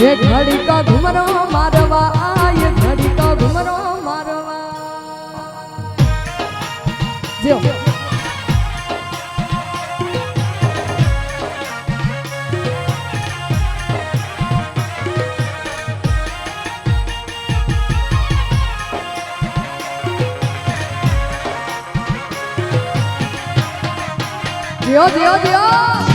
આય હે ઘડીક ઘુમરો મારવા આય ઘડીક ઘુમરો મારવા. જો. દિયો દિયો દિયો દિયો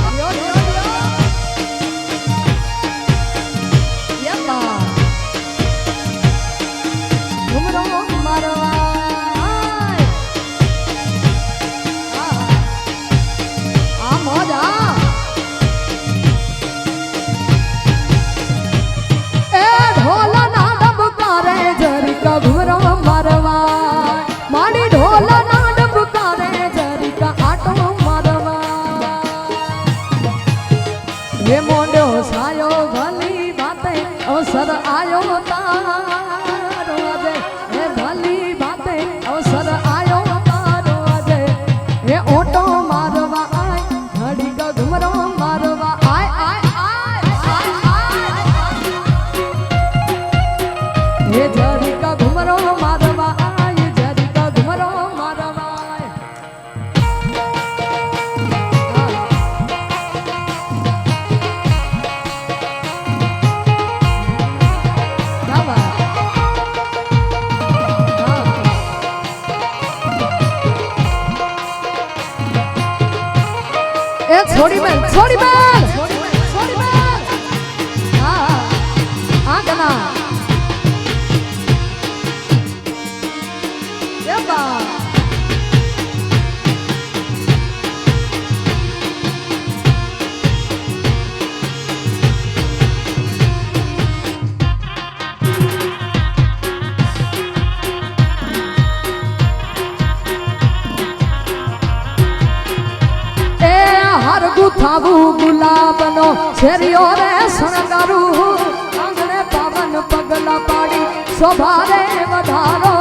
ભલી બાતે અવસર આયો તારો 小朋们，小朋们。થાવું ગુલાબનો શેરીઓ રે શણગારું. આંગણે પાવન પગલા પાડી શોભારે વધારો.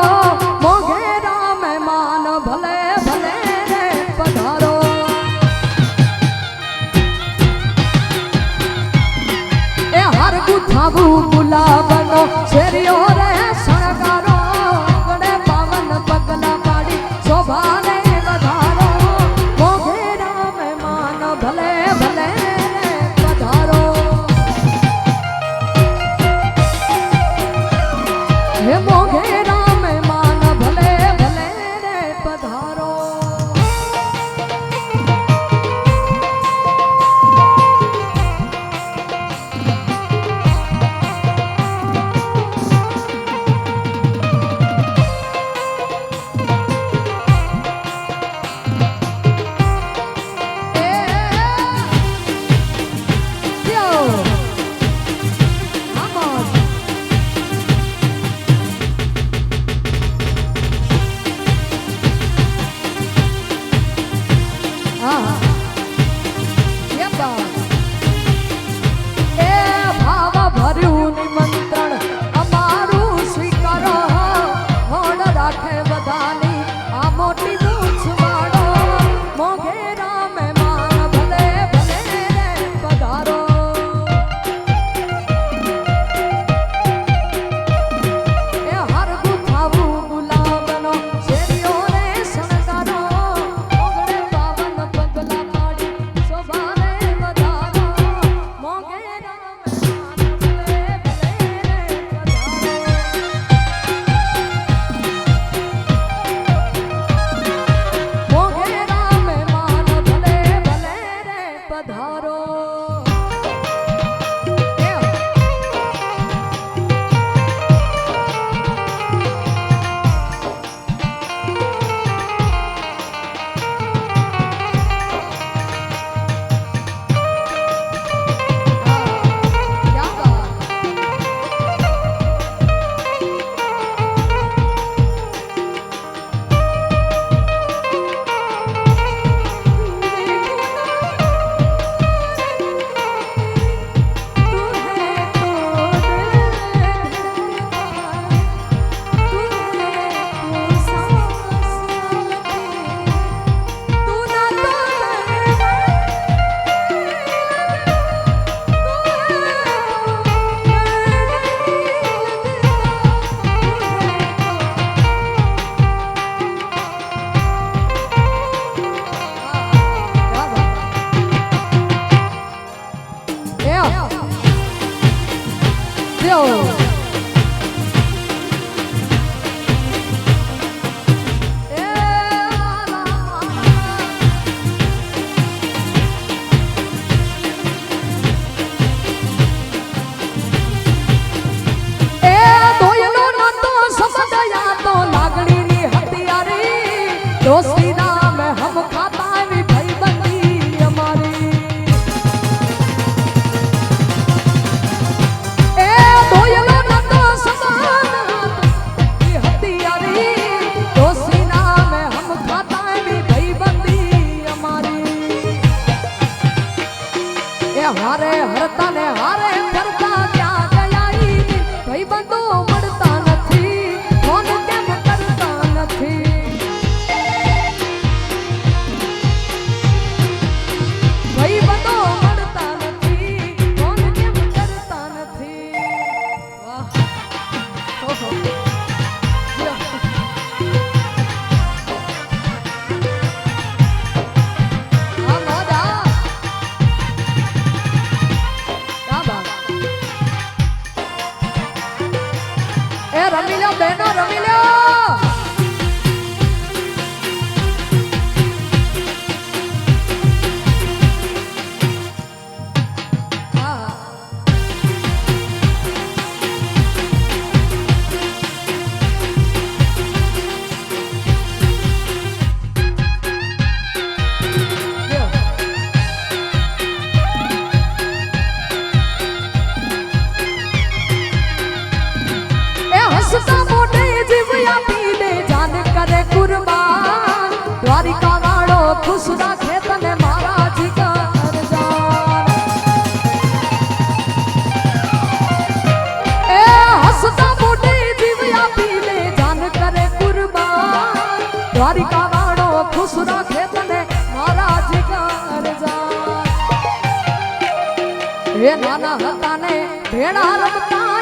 六。દ્વારિકા વાળો ખુશ રાખે તને મારા જીગર જા. હે નાના હતા ને ભેડા રમતા